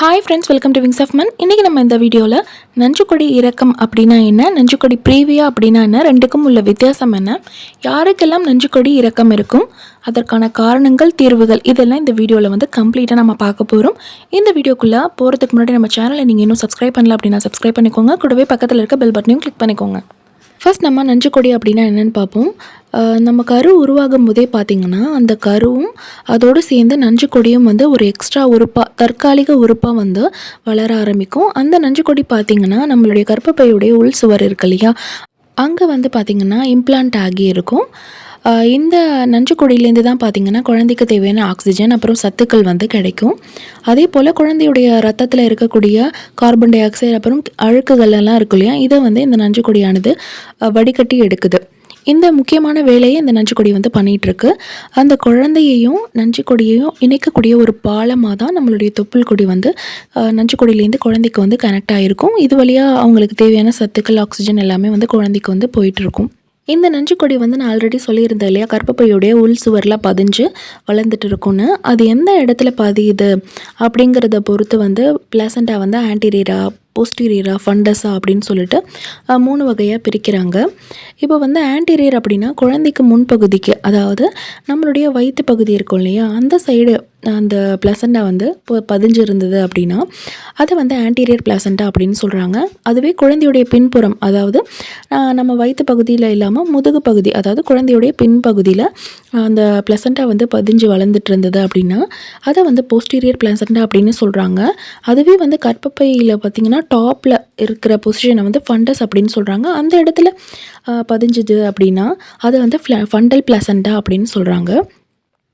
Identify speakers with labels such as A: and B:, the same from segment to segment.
A: Hi friends welcome to wings of man இன்றைக்கி நம்ம இந்த வீடியோவில் நஞ்சுக்கொடி இறக்கம் அப்படின்னா என்ன நஞ்சுக்கொடி ப்ரீவியா அப்படின்னா என்ன ரெண்டுக்கும் உள்ள வித்தியாசம் என்ன யாருக்கெல்லாம் நஞ்சுக்கொடி இறக்கம் இருக்கும் அதற்கான காரணங்கள் தீர்வுகள் இதெல்லாம் இந்த வீடியோவில் வந்து கம்ப்ளீட்டாக நம்ம பார்க்க போகிறோம் இந்த வீடியோக்குள்ளே போகிறதுக்கு முன்னாடி நம்ம சேனலை நீங்கள் இன்னும் சப்ஸ்கிரைப் பண்ணல அப்படின்னா சப்ஸ்கிரைப் பண்ணிக்கோங்க. கூடவே பக்கத்தில் இருக்க பெல் பட்டனையும் கிளிக் பண்ணிக்கோங்க. ஃபஸ்ட் நம்ம நஞ்சுக்கொடி அப்படின்னா என்னென்னு பார்ப்போம். நம்ம கரு உருவாகும் போதே பார்த்திங்கன்னா அந்த கருவும் அதோடு சேர்ந்து நஞ்சுக்கொடியும் வந்து ஒரு எக்ஸ்ட்ரா உறுப்பாக தற்காலிக உறுப்பாக வந்து வளர ஆரம்பிக்கும். அந்த நஞ்சுக்கொடி பார்த்திங்கன்னா நம்மளுடைய கர்ப்பப்பையுடைய உள் சுவர் இருக்கு இல்லையா? அங்கே வந்து பார்த்திங்கன்னா இம்ப்ளான்ட் ஆகி இருக்கும். இந்த நஞ்சுக்கொடியிலேருந்து தான் பார்த்திங்கன்னா குழந்தைக்கு தேவையான ஆக்சிஜன் அப்புறம் சத்துக்கள் வந்து கிடைக்கும். அதே போல் குழந்தையுடைய ரத்தத்தில் இருக்கக்கூடிய கார்பன் டை ஆக்சைடு அப்புறம் அழுக்குகள் எல்லாம் இருக்கு இல்லையா? இதை வந்து இந்த நஞ்சுக்கொடியானது வடிகட்டி எடுக்குது. இந்த முக்கியமான வேலையை இந்த நஞ்சுக்கொடி வந்து பண்ணிகிட்ருக்கு. அந்த குழந்தையையும் நஞ்சுக்கொடியையும் இணைக்கக்கூடிய ஒரு பாலமாக தான் நம்மளுடைய தொப்புள் கொடி வந்து நஞ்சுக்கொடியிலேருந்து குழந்தைக்கு வந்து கனெக்ட் ஆகிருக்கும் இது வழியாக அவங்களுக்கு தேவையான சத்துக்கள் ஆக்சிஜன் எல்லாமே வந்து குழந்தைக்கு வந்து போயிட்டுருக்கும் இந்த நஞ்சுக்கொடி வந்து நான் ஆல்ரெடி சொல்லியிருந்தேன் இல்லையா? கர்ப்பப்பையுடைய உள் சுவரில் பதிஞ்சு வளர்ந்துட்டு இருக்கும்னு அது எந்த இடத்துல பதியுது அப்படிங்கிறத பொறுத்து வந்து பிளசண்டா வந்து ஆன்டீரியரா போஸ்டீரியரா ஃபண்டஸா அப்படின்னு சொல்லிட்டு மூணு வகையாக பிரிக்கிறாங்க. இப்போ வந்து ஆன்டீரியர் அப்படின்னா குழந்தைக்கு முன்பகுதிக்கு அதாவது நம்மளுடைய வயிற்று பகுதி இருக்கும் இல்லையா? அந்த சைடு அந்த பிளசண்டா வந்து இப்போ பதிஞ்சு இருந்தது அப்படின்னா அதை வந்து ஆன்டீரியர் பிளசண்டா அப்படின்னு சொல்கிறாங்க அதுவே குழந்தையுடைய பின்புறம் அதாவது நம்ம வயிற்று பகுதியில் இல்லாமல் முதுகு பகுதி அதாவது குழந்தையுடைய பின்பகுதியில் அந்த பிளசண்டா வந்து பதிஞ்சு வளர்ந்துட்டு இருந்தது அப்படின்னா அதை வந்து போஸ்டீரியர் பிளசண்டா அப்படின்னு சொல்கிறாங்க அதுவே வந்து கற்பப்பையில் பார்த்திங்கன்னா டாப்பில் இருக்கிற பொசிஷனை வந்து ஃபண்டஸ் அப்படின்னு சொல்கிறாங்க அந்த இடத்துல பதிஞ்சுது அப்படின்னா அதை வந்து ஃபண்டல் பிளசண்டா அப்படின்னு சொல்கிறாங்க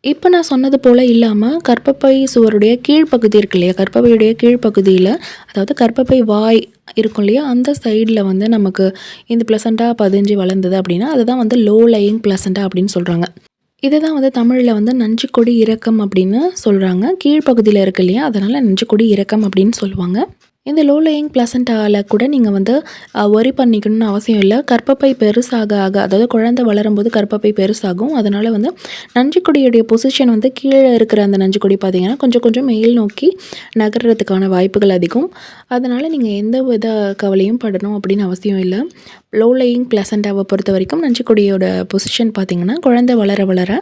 A: இப்போ நான் சொன்னது போல் இல்லாமல் கர்ப்பப்பை சுவருடைய கீழ்ப்பகுதி இருக்கு இல்லையா? கர்ப்பப்பையுடைய கீழ்ப்பகுதியில் அதாவது கர்ப்பப்பை வாய் இருக்கும் இல்லையா? அந்த சைடில் வந்து நமக்கு இந்த பிளசண்டாக பதிஞ்சு வளர்ந்தது அப்படின்னா அதுதான் வந்து லோ லையிங் பிளசண்டா அப்படின்னு சொல்கிறாங்க இதை தான் வந்து தமிழில் வந்து நஞ்சுக்கொடி இறக்கம் அப்படின்னு சொல்கிறாங்க கீழ்ப்பகுதியில் இருக்கு இல்லையா? அதனால் நஞ்சுக்கொடி இறக்கம் அப்படின்னு சொல்லுவாங்க. இந்த லோ லேயிங் பிளசண்டாவில் கூட நீங்கள் வந்து ஒரி பண்ணிக்கணும்னு அவசியம் இல்லை. கற்பப்பை பெருசாக ஆக அதாவது குழந்தை வளரும்போது கற்பப்பை பெருசாகும். அதனால் வந்து நஞ்சுக்கொடியுடைய பொசிஷன் வந்து கீழே இருக்கிற அந்த நஞ்சுக்கொடி பார்த்தீங்கன்னா கொஞ்சம் கொஞ்சம் மேல் நோக்கி நகர்றதுக்கான வாய்ப்புகள் அதிகம். அதனால் நீங்கள் எந்த வித கவலையும் படணும் அப்படின்னு அவசியம் இல்லை. லோ லேயிங் பிளசண்டாவை பொறுத்த வரைக்கும் நஞ்சுக்கொடியோட பொசிஷன் பார்த்திங்கன்னா குழந்தை வளர வளர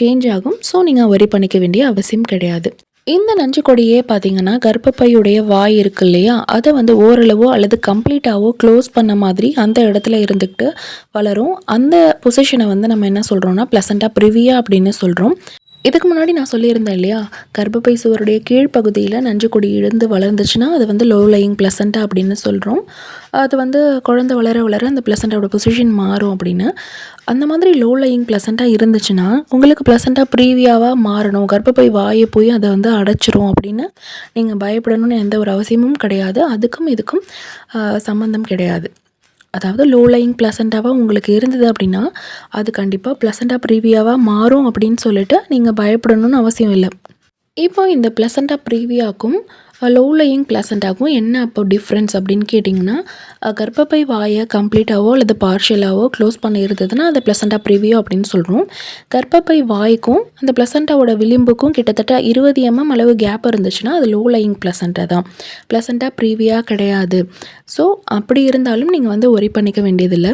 A: சேஞ்ச் ஆகும். ஸோ நீங்கள் ஒரி பண்ணிக்க வேண்டிய அவசியம் கிடையாது. இந்த நஞ்சு கொடியே பார்த்தீங்கன்னா கர்ப்பப்பையுடைய வாய் இருக்கு இல்லையா? அதை வந்து ஓரளவோ அல்லது கம்ப்ளீட்டாவோ க்ளோஸ் பண்ண மாதிரி அந்த இடத்துல இருந்துக்கிட்டு வளரும். அந்த பொசிஷனை வந்து நம்ம என்ன சொல்கிறோம்னா ப்ளசண்ட்டாக ப்ரிவியா அப்படின்னு சொல்கிறோம் இதுக்கு முன்னாடி நான் சொல்லியிருந்தேன் இல்லையா? கர்ப்பப்பை சுவருடைய கீழ்ப்பகுதியில் நஞ்சுக்கொடி இழந்து வளர்ந்துச்சுன்னா அது வந்து லோ லையிங் பிளசண்டா அப்படின்னு சொல்கிறோம் அது வந்து குழந்தை வளர வளர அந்த பிளசண்டாவோட பொசிஷன் மாறும் அப்படின்னு. அந்த மாதிரி லோ லையிங் பிளசண்டா இருந்துச்சுன்னா உங்களுக்கு பிளசண்டா ப்ரீவியாவாக மாறணும். கர்ப்பப்பை வாயை போய் அதை வந்து அடைச்சிரும் அப்படின்னு நீங்கள் பயப்படணும்னு எந்த ஒரு அவசியமும் கிடையாது. அதுக்கும் இதுக்கும் சம்மந்தம் கிடையாது. அதாவது லோ லையிங் ப்ளசண்ட்டாவாக உங்களுக்கு இருந்தது அப்படின்னா அது கண்டிப்பாக ப்ளசண்ட்டாக ப்ரீவியாவாக மாறும் அப்படின்னு சொல்லிட்டு நீங்கள் பயப்படணும்னு அவசியம் இல்லை. இப்போ இந்த ப்ளசண்ட்டாக ப்ரீவியாக்கும் லோ லையிங் என்ன அப்போ டிஃப்ரென்ஸ் அப்படின்னு கேட்டிங்கன்னா கர்ப்பப்பை வாயை கம்ப்ளீட்டாவோ அல்லது பார்ஷியலாகவோ க்ளோஸ் பண்ணி இருந்ததுன்னா அது ப்ளசண்ட்டாக ப்ரிவியூ அப்படின்னு சொல்கிறோம் கர்ப்பப்பை வாய்க்கும் அந்த பிளசண்டாவோட விளிம்புக்கும் கிட்டத்தட்ட இருபது எம்எம் அளவு கேப் இருந்துச்சுன்னா அது லோ லையிங் தான். ப்ளசண்ட்டாக ப்ரீவியாக கிடையாது. ஸோ அப்படி இருந்தாலும் நீங்கள் வந்து ஒரி பண்ணிக்க வேண்டியதில்லை.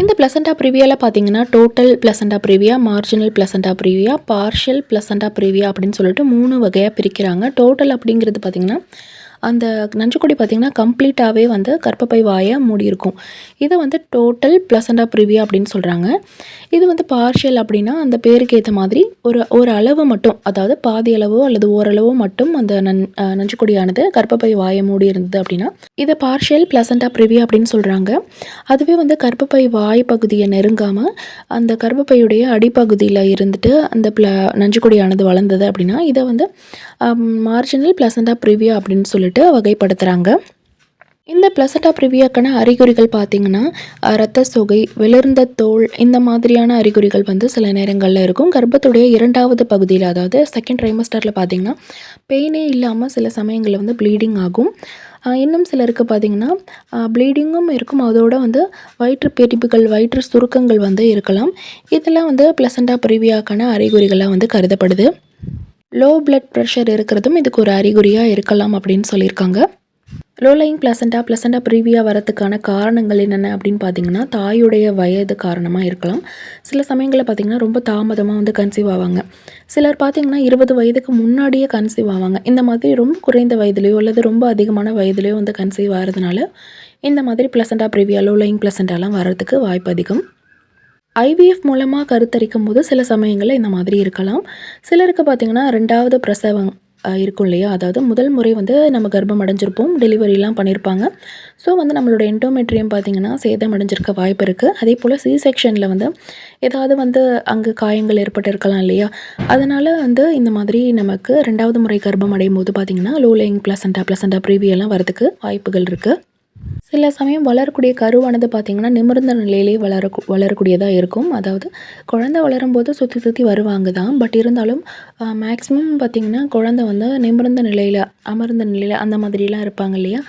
A: இந்த பிளசண்டா ப்ரிவியாவில் பார்த்தீங்கன்னா total placenta previa marginal placenta previa partial placenta previa அப்படின்னு சொல்லிட்டு மூணு வகையாக பிரிக்கிறாங்க. டோட்டல் அப்படிங்கிறது பார்த்தீங்கன்னா அந்த நஞ்சுக்கொடி பார்த்திங்கன்னா கம்ப்ளீட்டாகவே வந்து கர்ப்பப்பை வாயை மூடி இருக்கும் இதை வந்து டோட்டல் ப்ளசண்டா ப்ரிவியா அப்படின்னு சொல்கிறாங்க இது வந்து பார்ஷியல் அப்படின்னா அந்த பேருக்கு ஏற்ற மாதிரி ஒரு ஒரு அளவு மட்டும் அதாவது பாதி அளவோ அல்லது ஓரளவோ மட்டும் அந்த நன் நஞ்சுக்கொடியானது கர்ப்பப்பை வாயை மூடி இருந்தது அப்படின்னா இதை பார்ஷியல் ப்ளசண்டா ப்ரிவியா அப்படின்னு சொல்கிறாங்க அதுவே வந்து கர்ப்பப்பை வாய் பகுதியை நெருங்காமல் அந்த கர்ப்பப்பையுடைய அடிப்பகுதியில் இருந்துட்டு அந்த பிள நஞ்சுக்கொடியானது வளர்ந்தது அப்படின்னா இதை வந்து மார்ஜினல் ப்ளசண்டா ப்ரிவியா அப்படின்னு சொல்லி சொல்லிட்டு வகைப்படுத்துகிறாங்க இந்த பிளசட்டா ப்ரிவியாக்கான அறிகுறிகள் பார்த்தீங்கன்னா ரத்த இரத்த சொகை வெளிர்ந்த தோல் இந்த மாதிரியான அறிகுறிகள் வந்து சில நேரங்களில் இருக்கும். கர்ப்பத்துடைய இரண்டாவது பகுதியில் அதாவது செகண்ட் ட்ரைமஸ்டரில் பார்த்தீங்கன்னா பெயினே இல்லாமல் சில சமயங்களில் வந்து ப்ளீடிங் ஆகும். இன்னும் சிலருக்கு பார்த்தீங்கன்னா ப்ளீடிங்கும் இருக்கும். அதோட வந்து வயிற்று பெரிப்புகள் வயிற்று சுருக்கங்கள் வந்து இருக்கலாம். இதெல்லாம் வந்து பிளசண்டா ப்ரிவியாக்கான அறிகுறிகளாக வந்து கருதப்படுது. லோ பிளட் ப்ரெஷர் இருக்கிறதும் இதுக்கு ஒரு அறிகுறியாக இருக்கலாம் அப்படின்னு சொல்லியிருக்காங்க. லோலைங் பிளசண்டா பிளசண்டா ப்ரீவியாக வரதுக்கான காரணங்கள் என்னென்ன அப்படின்னு பார்த்தீங்கன்னா தாயுடைய வயது காரணமாக இருக்கலாம். சில சமயங்களில் பார்த்தீங்கன்னா ரொம்ப தாமதமாக வந்து கன்சீவ் ஆவாங்க. சிலர் பார்த்தீங்கன்னா இருபது வயதுக்கு முன்னாடியே கன்சீவ் ஆவாங்க. இந்த மாதிரி ரொம்ப குறைந்த வயதுலையோ அல்லது ரொம்ப அதிகமான வயதுலையோ வந்து கன்சீவ் ஆகிறதுனால இந்த மாதிரி பிளசண்டா ப்ரீவியா லோலைங் பிளசண்டாலாம் வர்றதுக்கு வாய்ப்பு அதிகம். ஐவிஎஃப் மூலமாக கருத்தரிக்கும் போது சில சமயங்களில் இந்த மாதிரி இருக்கலாம். சிலருக்கு பார்த்திங்கன்னா ரெண்டாவது பிரசவம் இருக்கும் இல்லையா? அதாவது முதல் முறை வந்து நம்ம கர்ப்பம் அடைஞ்சிருப்போம் டெலிவரிலாம் பண்ணியிருப்பாங்க ஸோ வந்து நம்மளோட என்டோமெட்ரியம் பார்த்திங்கன்னா சேதம் அடைஞ்சிருக்க வாய்ப்பு இருக்குது அதே போல் சி செக்ஷனில் வந்து ஏதாவது வந்து அங்கே காயங்கள் ஏற்பட்டு இருக்கலாம் இல்லையா? அதனால் வந்து இந்த மாதிரி நமக்கு ரெண்டாவது முறை கர்ப்பம் அடையும் போது பார்த்திங்கன்னா லோலைங் பிளசண்டா பிளசண்டா ப்ரீவியெல்லாம் வரதுக்கு வாய்ப்புகள் இருக்குது சில சமயம் வளரக்கூடிய கருவானது பார்த்திங்கன்னா நிமிர்ந்த நிலையிலே வளர வளரக்கூடியதாக இருக்கும். அதாவது குழந்தை வளரும்போது சுற்றி சுற்றி வருவாங்க தான். பட் இருந்தாலும் மேக்ஸிமம் பார்த்திங்கன்னா குழந்தை வந்து நிமிர்ந்த நிலையில் அமர்ந்த நிலையில் அந்த மாதிரிலாம் இருப்பாங்க இல்லையா?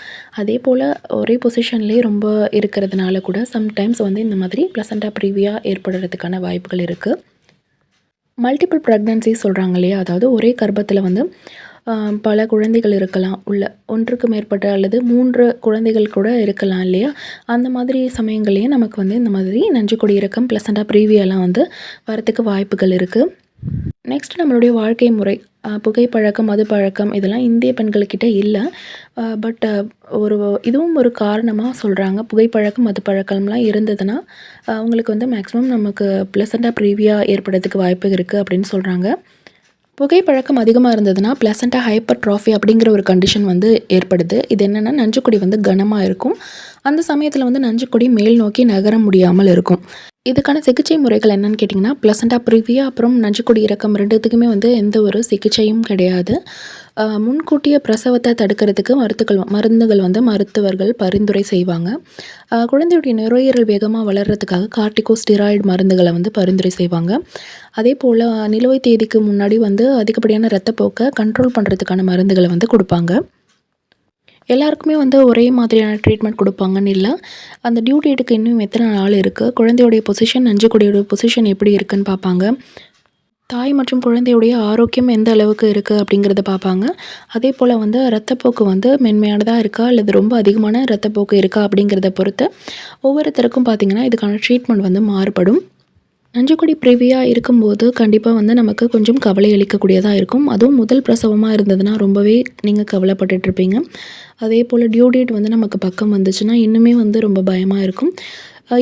A: அதே போல் ஒரே பொசிஷன்லேயே ரொம்ப இருக்கிறதுனால கூட சம்டைம்ஸ் வந்து இந்த மாதிரி ப்ளசண்டாக ப்ரீவியாக ஏற்படுறதுக்கான வாய்ப்புகள் இருக்குது மல்டிபிள் ப்ரெக்னன்சி சொல்கிறாங்க இல்லையா? அதாவது ஒரே கர்ப்பத்தில் வந்து பல குழந்தைகள் இருக்கலாம் உள்ள ஒன்றுக்கு மேற்பட்ட அல்லது மூன்று குழந்தைகள் கூட இருக்கலாம் இல்லையா? அந்த மாதிரி சமயங்கள்லேயும் நமக்கு வந்து இந்த மாதிரி நஞ்சு கொடி இறக்கம் ப்ளசண்டாக ப்ரீவியெல்லாம் வந்து வரத்துக்கு வாய்ப்புகள் இருக்குது நெக்ஸ்ட் நம்மளுடைய வாழ்க்கை முறை புகைப்பழக்கம் மது பழக்கம் இதெல்லாம் இந்திய பெண்கள்கிட்ட இல்லை. பட் ஒரு இதுவும் ஒரு காரணமாக சொல்கிறாங்க புகைப்பழக்கம் மது பழக்கம்லாம் இருந்ததுன்னா அவங்களுக்கு வந்து மேக்ஸிமம் நமக்கு ப்ளசண்ட்டாக ப்ரீவியாக ஏற்படுறதுக்கு வாய்ப்பு இருக்குது அப்படின்னு சொல்கிறாங்க புகைப்பழக்கம் அதிகமாக இருந்ததுன்னா ப்ளசண்ட்டாக ஹைப்பர் ட்ராஃபி அப்படிங்கிற ஒரு கண்டிஷன் வந்து ஏற்படுது. இது என்னென்னா நஞ்சுக்குடி வந்து கனமாக இருக்கும். அந்த சமயத்தில் வந்து நஞ்சுக்குடி மேல் நோக்கி நகர முடியாமல் இருக்கும். இதுக்கான சிகிச்சை முறைகள் என்னன்னு கேட்டிங்கன்னா ப்ளசண்ட்டாக ப்ரிவியா அப்புறம் நஞ்சுக்குடி இறக்கம் ரெண்டுத்துக்குமே வந்து எந்த ஒரு சிகிச்சையும் கிடையாது. முன்கூட்டிய பிரசவத்தை தடுக்கிறதுக்கு மருத்துக்கள் மருந்துகள் வந்து மருத்துவர்கள் பரிந்துரை செய்வாங்க. குழந்தையுடைய நுரையீரல் வேகமாக வளர்கிறதுக்காக கார்டிகோ ஸ்டிராய்டு மருந்துகளை வந்து பரிந்துரை செய்வாங்க. அதே போல் நிலுவை தேதிக்கு முன்னாடி வந்து அதிகப்படியான ரத்தப்போக்கை கண்ட்ரோல் பண்ணுறதுக்கான மருந்துகளை வந்து கொடுப்பாங்க. எல்லாருக்குமே வந்து ஒரே மாதிரியான ட்ரீட்மெண்ட் கொடுப்பாங்கன்னு இல்லை. அந்த டியூ டேட்டுக்கு இன்னும் எத்தனை நாள் இருக்குது குழந்தையுடைய பொசிஷன் நஞ்சுக்கொடியோட பொசிஷன் எப்படி இருக்குன்னு பார்ப்பாங்க. தாய் மற்றும் குழந்தையுடைய ஆரோக்கியம் எந்த அளவுக்கு இருக்குது அப்படிங்கிறத பார்ப்பாங்க. அதே போல் வந்து ரத்தப்போக்கு வந்து மென்மையானதாக இருக்கா? அல்லது ரொம்ப அதிகமான ரத்தப்போக்கு இருக்கா அப்படிங்கிறத பொறுத்து ஒவ்வொருத்தருக்கும் பார்த்திங்கன்னா இதுக்கான ட்ரீட்மெண்ட் வந்து மாறுபடும். நஞ்சுக்கொடி ப்ரிவியாக இருக்கும்போது கண்டிப்பாக வந்து நமக்கு கொஞ்சம் கவலை அளிக்கக்கூடியதாக இருக்கும். அதுவும் முதல் பிரசவமாக இருந்ததுன்னா ரொம்பவே நீங்கள் கவலைப்பட்டுட்ருப்பீங்க அதே போல் டியூ டேட் வந்து நமக்கு பக்கம் வந்துச்சுன்னா இன்னுமே வந்து ரொம்ப பயமாக இருக்கும்.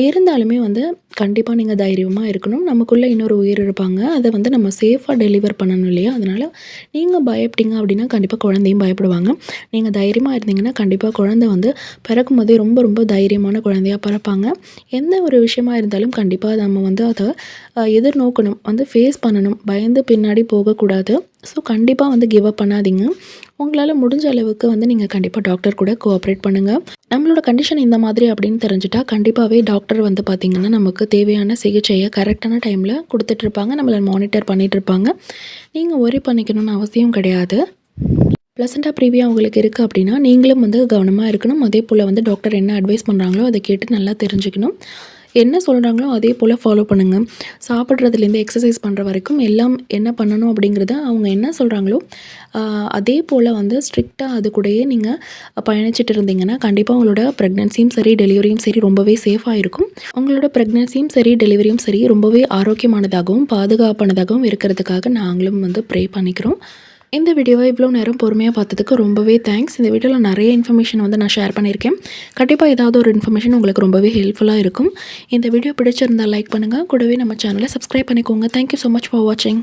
A: இருந்தாலுமே வந்து கண்டிப்பாக நீங்கள் தைரியமாக இருக்கணும். நமக்குள்ளே இன்னொரு உயிர் இருப்பாங்க. அதை வந்து நம்ம சேஃபாக டெலிவர் பண்ணணும் இல்லையா? அதனால் நீங்கள் பயப்பட்டீங்க அப்படின்னா கண்டிப்பாக குழந்தையும் பயப்படுவாங்க. நீங்கள் தைரியமாக இருந்தீங்கன்னா கண்டிப்பாக குழந்தை வந்து பிறக்கும் போதே ரொம்ப ரொம்ப தைரியமான குழந்தையாக பிறப்பாங்க. எந்த ஒரு விஷயமா இருந்தாலும் கண்டிப்பாக நம்ம வந்து அதை எதிர்நோக்கணும். வந்து ஃபேஸ் பண்ணணும். பயந்து பின்னாடி போகக்கூடாது. ஸோ கண்டிப்பாக வந்து கிவ் அப் பண்ணாதீங்க. உங்களால் முடிஞ்ச அளவுக்கு வந்து நீங்கள் கண்டிப்பாக டாக்டர் கூட கோஆப்ரேட் பண்ணுங்கள் நம்மளோட கண்டிஷன் இந்த மாதிரி அப்படின்னு தெரிஞ்சுட்டா கண்டிப்பாகவே டாக்டர் வந்து பார்த்திங்கன்னா நமக்கு தேவையான சிகிச்சையை கரெக்டான டைமில் கொடுத்துட்ருப்பாங்க நம்மளை மானிட்டர் பண்ணிகிட்ருப்பாங்க நீங்கள் ஒரி பண்ணிக்கணும்னு அவசியம் கிடையாது. ப்ளசண்டாக ப்ரீவியாக உங்களுக்கு இருக்குது அப்படின்னா நீங்களும் வந்து கவனமாக இருக்கணும். அதே போல் வந்து டாக்டர் என்ன அட்வைஸ் பண்ணுறாங்களோ அதை கேட்டு நல்லா தெரிஞ்சுக்கணும். என்ன சொல்கிறாங்களோ அதே போல் ஃபாலோ பண்ணுங்கள் சாப்பிட்றதுலேருந்து எக்ஸசைஸ் பண்ணுற வரைக்கும் எல்லாம் என்ன பண்ணணும் அப்படிங்கிறத அவங்க என்ன சொல்கிறாங்களோ அதே போல் வந்து ஸ்ட்ரிக்டாக அது கூடயே நீங்கள் பயணிச்சுட்டு இருந்தீங்கன்னா கண்டிப்பாக உங்களோட ப்ரெக்னென்சியும் சரி டெலிவரியும் சரி ரொம்பவே சேஃபாக இருக்கும். உங்களோட ப்ரெக்னென்சியும் சரி டெலிவரியும் சரி ரொம்பவே ஆரோக்கியமானதாகவும் பாதுகாப்பானதாகவும் இருக்கிறதுக்காக நாங்களும் வந்து ப்ரே பண்ணிக்கிறோம். இந்த வீடியோவை இவ்வளோ நேரம் பொறுமையாக பார்த்ததுக்கு ரொம்பவே தேங்க்ஸ் இந்த வீடியோவில் நிறைய இன்ஃபர்மேஷன் வந்து நான் ஷேர் பண்ணியிருக்கேன். கண்டிப்பாக ஏதாவது ஒரு இன்ஃபர்மேஷன் உங்களுக்கு ரொம்பவே ஹெல்ப்ஃபுல்லாக இருக்கும். இந்த வீடியோ பிடிச்சிருந்தால் லைக் பண்ணுங்கள் கூடவே நம்ம சேனலை சப்ஸ்கிரைப் பண்ணிக்கோங்க. தேங்க்யூ ஸோ மச் ஃபார் வாட்சிங்